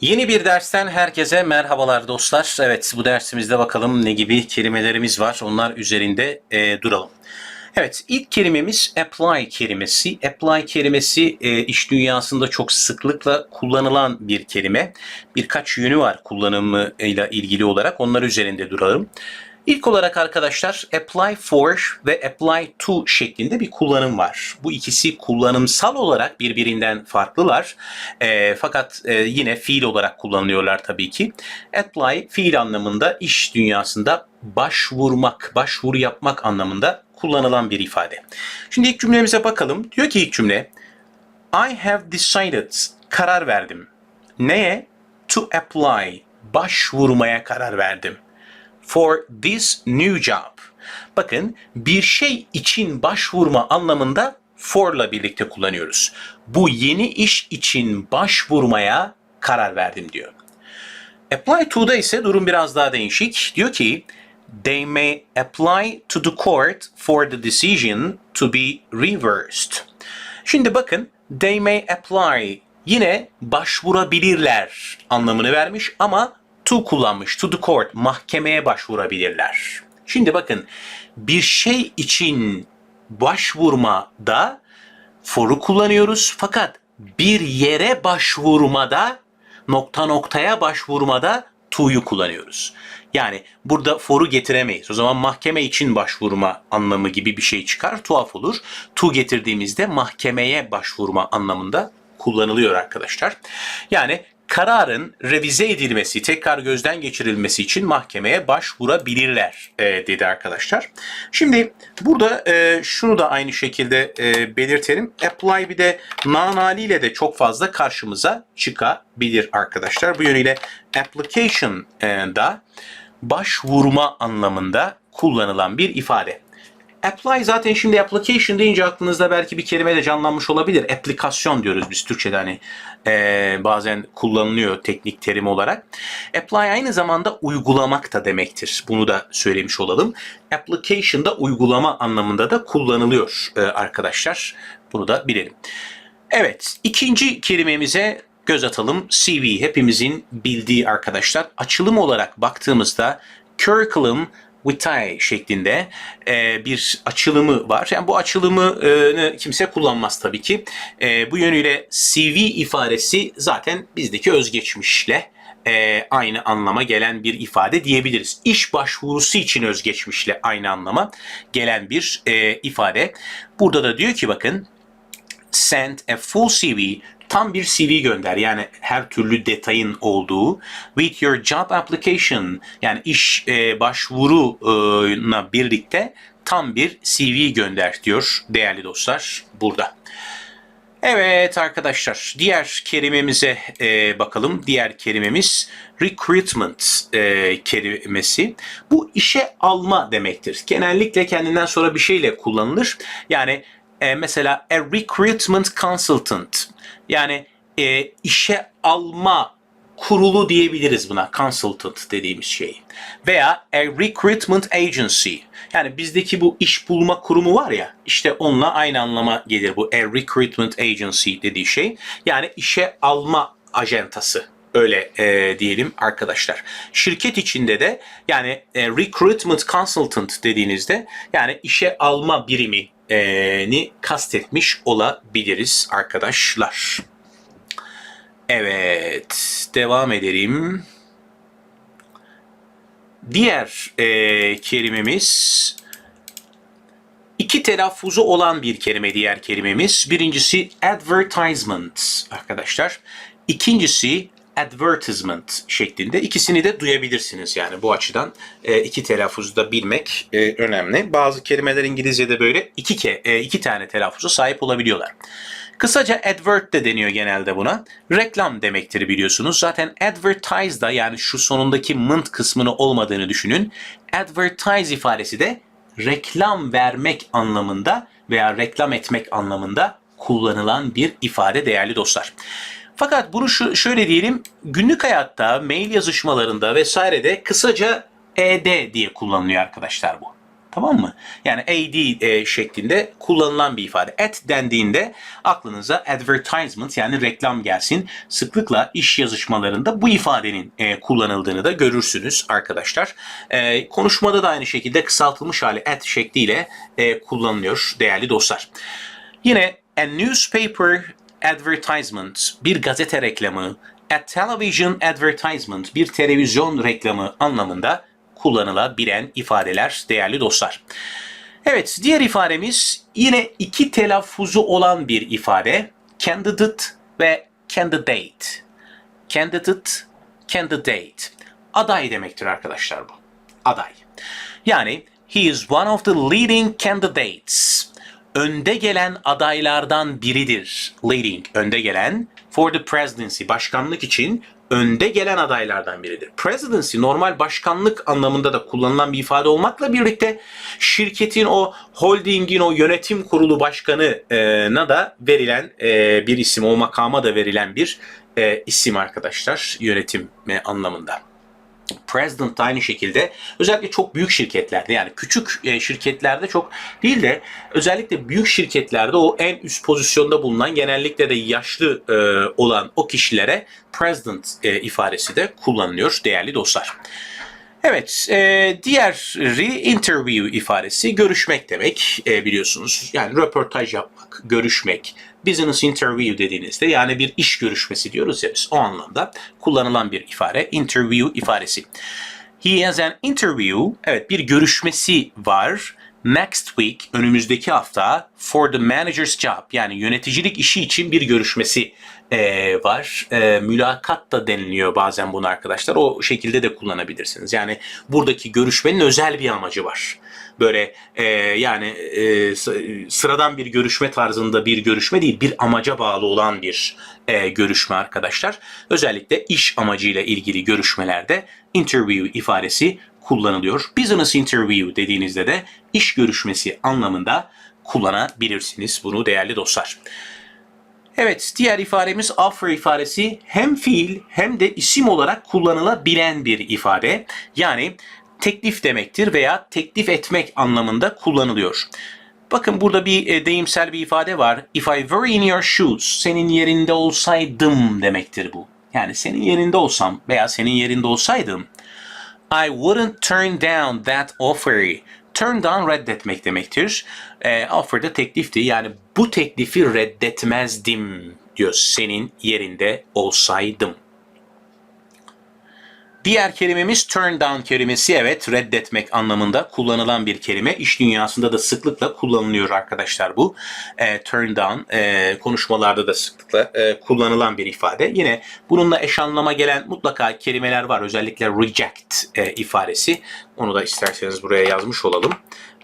Yeni bir dersten herkese merhabalar dostlar. Evet bu dersimizde bakalım ne gibi kelimelerimiz var. Onlar üzerinde e, duralım. Evet ilk kelimemiz apply kelimesi. Apply kelimesi e, iş dünyasında çok sıklıkla kullanılan bir kelime. Birkaç yönü var kullanımıyla ilgili olarak. Onlar üzerinde duralım. İlk olarak arkadaşlar apply for ve apply to şeklinde bir kullanım var. Bu ikisi kullanımsal olarak birbirinden farklılar. E, fakat e, yine fiil olarak kullanılıyorlar tabii ki. Apply fiil anlamında iş dünyasında başvurmak, başvuru yapmak anlamında kullanılan bir ifade. Şimdi ilk cümlemize bakalım. Diyor ki ilk cümle I have decided karar verdim. Neye? To apply başvurmaya karar verdim for this new job. Bakın bir şey için başvurma anlamında for'la birlikte kullanıyoruz. Bu yeni iş için başvurmaya karar verdim diyor. Apply to'da ise durum biraz daha değişik. Diyor ki they may apply to the court for the decision to be reversed. Şimdi bakın they may apply yine başvurabilirler anlamını vermiş ama to kullanmış. To the court, mahkemeye başvurabilirler. Şimdi bakın bir şey için başvurmada for'u kullanıyoruz fakat bir yere başvurmada nokta noktaya başvurmada to'yu kullanıyoruz. Yani burada for'u getiremeyiz. O zaman mahkeme için başvurma anlamı gibi bir şey çıkar. Tuhaf olur. To getirdiğimizde mahkemeye başvurma anlamında kullanılıyor arkadaşlar. Yani kararın revize edilmesi, tekrar gözden geçirilmesi için mahkemeye başvurabilirler e, dedi arkadaşlar. Şimdi burada e, şunu da aynı şekilde e, belirtelim. Apply bir de noun haliyle de çok fazla karşımıza çıkabilir arkadaşlar. Bu yönüyle application e, da başvurma anlamında kullanılan bir ifade. Apply zaten şimdi application deyince aklınızda belki bir kelime de canlanmış olabilir. Aplikasyon diyoruz biz Türkçe'de hani e, bazen kullanılıyor teknik terim olarak. Apply aynı zamanda uygulamak da demektir. Bunu da söylemiş olalım. Application da uygulama anlamında da kullanılıyor e, arkadaşlar. Bunu da bilelim. Evet ikinci kelimemize göz atalım. CV hepimizin bildiği arkadaşlar. Açılım olarak baktığımızda curriculum vitae şeklinde e, bir açılımı var. Yani bu açılımı kimse kullanmaz tabii ki. E, bu yönüyle CV ifadesi zaten bizdeki özgeçmişle e, aynı anlama gelen bir ifade diyebiliriz. İş başvurusu için özgeçmişle aynı anlama gelen bir e, ifade. Burada da diyor ki bakın send a full CV tam bir CV gönder. Yani her türlü detayın olduğu with your job application yani iş e, başvuruna birlikte tam bir CV gönder diyor değerli dostlar burada. Evet arkadaşlar diğer kelimemize e, bakalım. Diğer kelimemiz recruitment e, kelimesi. Bu işe alma demektir. Genellikle kendinden sonra bir şeyle kullanılır. Yani e, mesela a recruitment consultant yani e, işe alma kurulu diyebiliriz buna consultant dediğimiz şey. Veya a recruitment agency yani bizdeki bu iş bulma kurumu var ya işte onunla aynı anlama gelir bu a recruitment agency dediği şey. Yani işe alma ajantası öyle e, diyelim arkadaşlar. Şirket içinde de yani e, recruitment consultant dediğinizde yani işe alma birimi ni kastetmiş olabiliriz arkadaşlar. Evet, devam edelim. Diğer e, kelimemiz iki telaffuzu olan bir kelime diğer kelimemiz. Birincisi advertisement arkadaşlar. İkincisi advertisement şeklinde. İkisini de duyabilirsiniz yani bu açıdan e, iki telaffuzu da bilmek e, önemli. Bazı kelimeler İngilizce'de böyle iki, ke, e, iki tane telaffuza sahip olabiliyorlar. Kısaca advert de deniyor genelde buna. Reklam demektir biliyorsunuz. Zaten advertise da yani şu sonundaki ment kısmını olmadığını düşünün. Advertise ifadesi de reklam vermek anlamında veya reklam etmek anlamında kullanılan bir ifade değerli dostlar. Fakat bunu şu, şöyle diyelim günlük hayatta mail yazışmalarında vesairede kısaca ED diye kullanılıyor arkadaşlar bu. Tamam mı? Yani AD e, şeklinde kullanılan bir ifade. At dendiğinde aklınıza advertisement yani reklam gelsin. Sıklıkla iş yazışmalarında bu ifadenin e, kullanıldığını da görürsünüz arkadaşlar. E, konuşmada da aynı şekilde kısaltılmış hali at şekliyle e, kullanılıyor değerli dostlar. Yine a newspaper advertisement bir gazete reklamı, a television advertisement bir televizyon reklamı anlamında kullanılabilen ifadeler değerli dostlar. Evet diğer ifademiz yine iki telaffuzu olan bir ifade. Candidate ve candidate. Candidate, candidate. Aday demektir arkadaşlar bu. Aday. Yani he is one of the leading candidates. Önde gelen adaylardan biridir. Leading, önde gelen for the presidency, başkanlık için önde gelen adaylardan biridir. Presidency normal başkanlık anlamında da kullanılan bir ifade olmakla birlikte şirketin o holdingin o yönetim kurulu başkanına da verilen e, bir isim, o makama da verilen bir e, isim arkadaşlar yönetim e, anlamında. President de aynı şekilde özellikle çok büyük şirketlerde yani küçük e, şirketlerde çok değil de özellikle büyük şirketlerde o en üst pozisyonda bulunan genellikle de yaşlı e, olan o kişilere President e, ifadesi de kullanılıyor değerli dostlar. Evet, e, diğeri interview ifadesi görüşmek demek e, biliyorsunuz. Yani röportaj yapmak, görüşmek, business interview dediğinizde yani bir iş görüşmesi diyoruz ya biz o anlamda kullanılan bir ifade interview ifadesi. He has an interview, evet bir görüşmesi var. Next week, önümüzdeki hafta for the manager's job yani yöneticilik işi için bir görüşmesi e, var. E, mülakat da deniliyor bazen bunu arkadaşlar. O şekilde de kullanabilirsiniz. Yani buradaki görüşmenin özel bir amacı var. Böyle e, yani e, sıradan bir görüşme tarzında bir görüşme değil, bir amaca bağlı olan bir e, görüşme arkadaşlar. Özellikle iş amacıyla ilgili görüşmelerde interview ifadesi kullanılıyor. Business interview dediğinizde de iş görüşmesi anlamında kullanabilirsiniz bunu değerli dostlar. Evet, diğer ifademiz offer ifadesi hem fiil hem de isim olarak kullanılabilen bir ifade. Yani teklif demektir veya teklif etmek anlamında kullanılıyor. Bakın burada bir e, deyimsel bir ifade var. If I were in your shoes, senin yerinde olsaydım demektir bu. Yani senin yerinde olsam veya senin yerinde olsaydım I wouldn't turn down that offer. Turn down reddetmek demektir. E, offer da teklifti. Yani bu teklifi reddetmezdim diyor senin yerinde olsaydım. Diğer kelimemiz turn down kelimesi evet reddetmek anlamında kullanılan bir kelime. İş dünyasında da sıklıkla kullanılıyor arkadaşlar bu. E, turn down e, konuşmalarda da sıklıkla e, kullanılan bir ifade. Yine bununla eş anlama gelen mutlaka kelimeler var. Özellikle reject e, ifadesi. Onu da isterseniz buraya yazmış olalım.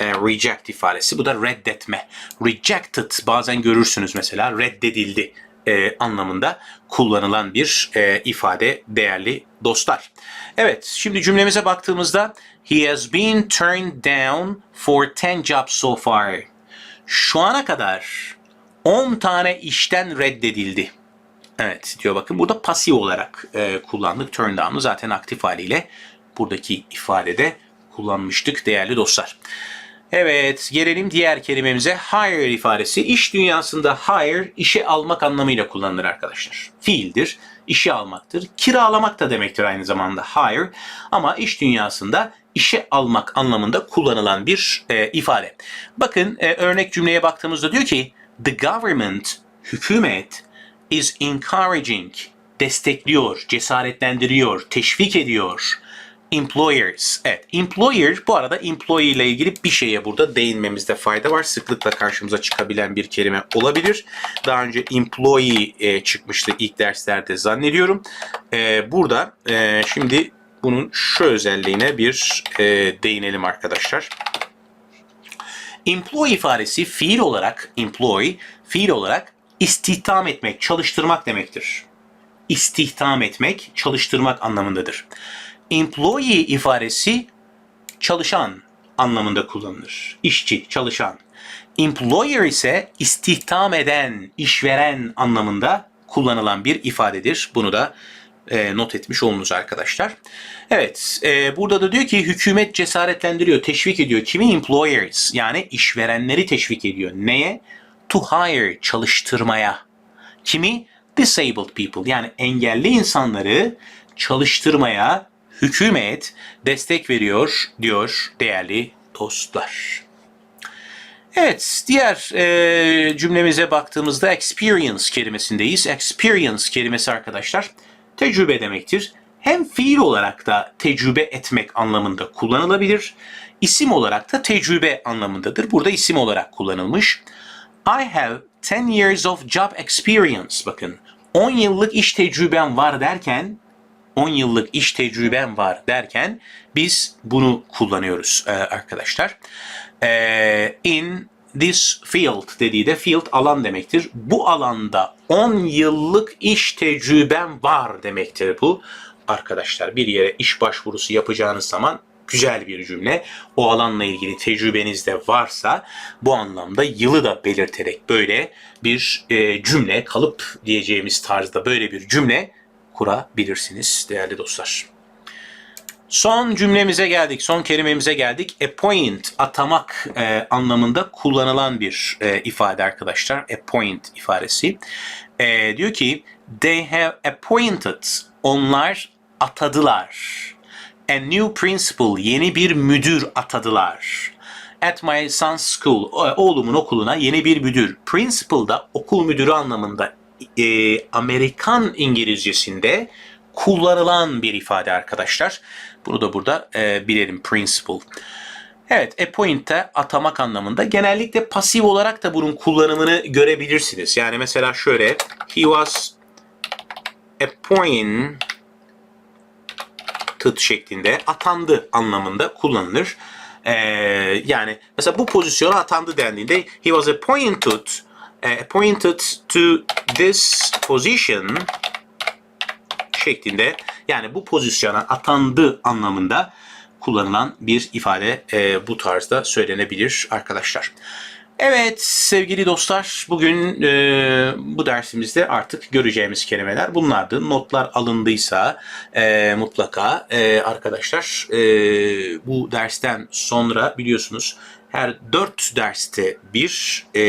E, reject ifadesi. Bu da reddetme. Rejected bazen görürsünüz mesela reddedildi e, anlamında kullanılan bir e, ifade değerli dostlar. Evet şimdi cümlemize baktığımızda He has been turned down for 10 jobs so far. Şu ana kadar 10 tane işten reddedildi. Evet diyor bakın burada pasif olarak e, kullandık. Turn down'u zaten aktif haliyle buradaki ifadede kullanmıştık değerli dostlar. Evet, gelelim diğer kelimemize. Hire ifadesi. İş dünyasında hire, işe almak anlamıyla kullanılır arkadaşlar. Fiildir, işe almaktır. Kiralamak da demektir aynı zamanda hire. Ama iş dünyasında işe almak anlamında kullanılan bir e, ifade. Bakın e, örnek cümleye baktığımızda diyor ki, The government, hükümet, is encouraging, destekliyor, cesaretlendiriyor, teşvik ediyor Employers. Evet, employer bu arada employee ile ilgili bir şeye burada değinmemizde fayda var. Sıklıkla karşımıza çıkabilen bir kelime olabilir. Daha önce employee e, çıkmıştı ilk derslerde zannediyorum. E, burada e, şimdi bunun şu özelliğine bir e, değinelim arkadaşlar. Employee ifadesi fiil olarak employ, fiil olarak istihdam etmek, çalıştırmak demektir. İstihdam etmek, çalıştırmak anlamındadır employee ifadesi çalışan anlamında kullanılır. İşçi, çalışan. Employer ise istihdam eden, işveren anlamında kullanılan bir ifadedir. Bunu da e, not etmiş olunuz arkadaşlar. Evet, e, burada da diyor ki hükümet cesaretlendiriyor, teşvik ediyor. Kimi? Employers yani işverenleri teşvik ediyor. Neye? To hire, çalıştırmaya. Kimi? Disabled people yani engelli insanları çalıştırmaya hükümet destek veriyor diyor değerli dostlar. Evet, diğer e, cümlemize baktığımızda experience kelimesindeyiz. Experience kelimesi arkadaşlar tecrübe demektir. Hem fiil olarak da tecrübe etmek anlamında kullanılabilir. İsim olarak da tecrübe anlamındadır. Burada isim olarak kullanılmış. I have 10 years of job experience. Bakın 10 yıllık iş tecrübem var derken 10 yıllık iş tecrübem var derken biz bunu kullanıyoruz e, arkadaşlar. E, in this field dediği de field alan demektir. Bu alanda 10 yıllık iş tecrübem var demektir bu. Arkadaşlar bir yere iş başvurusu yapacağınız zaman güzel bir cümle. O alanla ilgili tecrübeniz de varsa bu anlamda yılı da belirterek böyle bir e, cümle kalıp diyeceğimiz tarzda böyle bir cümle kurabilirsiniz değerli dostlar. Son cümlemize geldik, son kelimemize geldik. Appoint, atamak e, anlamında kullanılan bir e, ifade arkadaşlar. Appoint ifadesi. E, diyor ki, they have appointed, onlar atadılar. A new principal, yeni bir müdür atadılar. At my son's school, oğlumun okuluna yeni bir müdür. Principal da okul müdürü anlamında e, Amerikan İngilizcesinde kullanılan bir ifade arkadaşlar. Bunu da burada e, bilelim principal. Evet, appoint'te atamak anlamında. Genellikle pasif olarak da bunun kullanımını görebilirsiniz. Yani mesela şöyle, he was appointed şeklinde atandı anlamında kullanılır. Ee, yani mesela bu pozisyona atandı dendiğinde he was appointed appointed to this position şeklinde yani bu pozisyona atandı anlamında kullanılan bir ifade e, bu tarzda söylenebilir arkadaşlar. Evet sevgili dostlar bugün e, bu dersimizde artık göreceğimiz kelimeler bunlardı. Notlar alındıysa e, mutlaka e, arkadaşlar e, bu dersten sonra biliyorsunuz her dört derste bir e,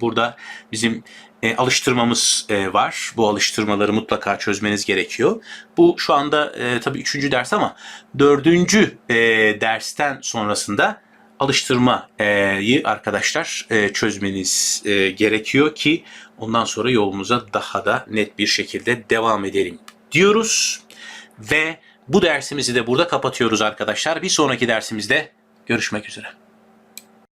burada bizim e, alıştırmamız e, var. Bu alıştırmaları mutlaka çözmeniz gerekiyor. Bu şu anda e, tabii üçüncü ders ama dördüncü e, dersten sonrasında alıştırmayı arkadaşlar e, çözmeniz e, gerekiyor ki ondan sonra yolumuza daha da net bir şekilde devam edelim diyoruz. Ve bu dersimizi de burada kapatıyoruz arkadaşlar. Bir sonraki dersimizde görüşmek üzere.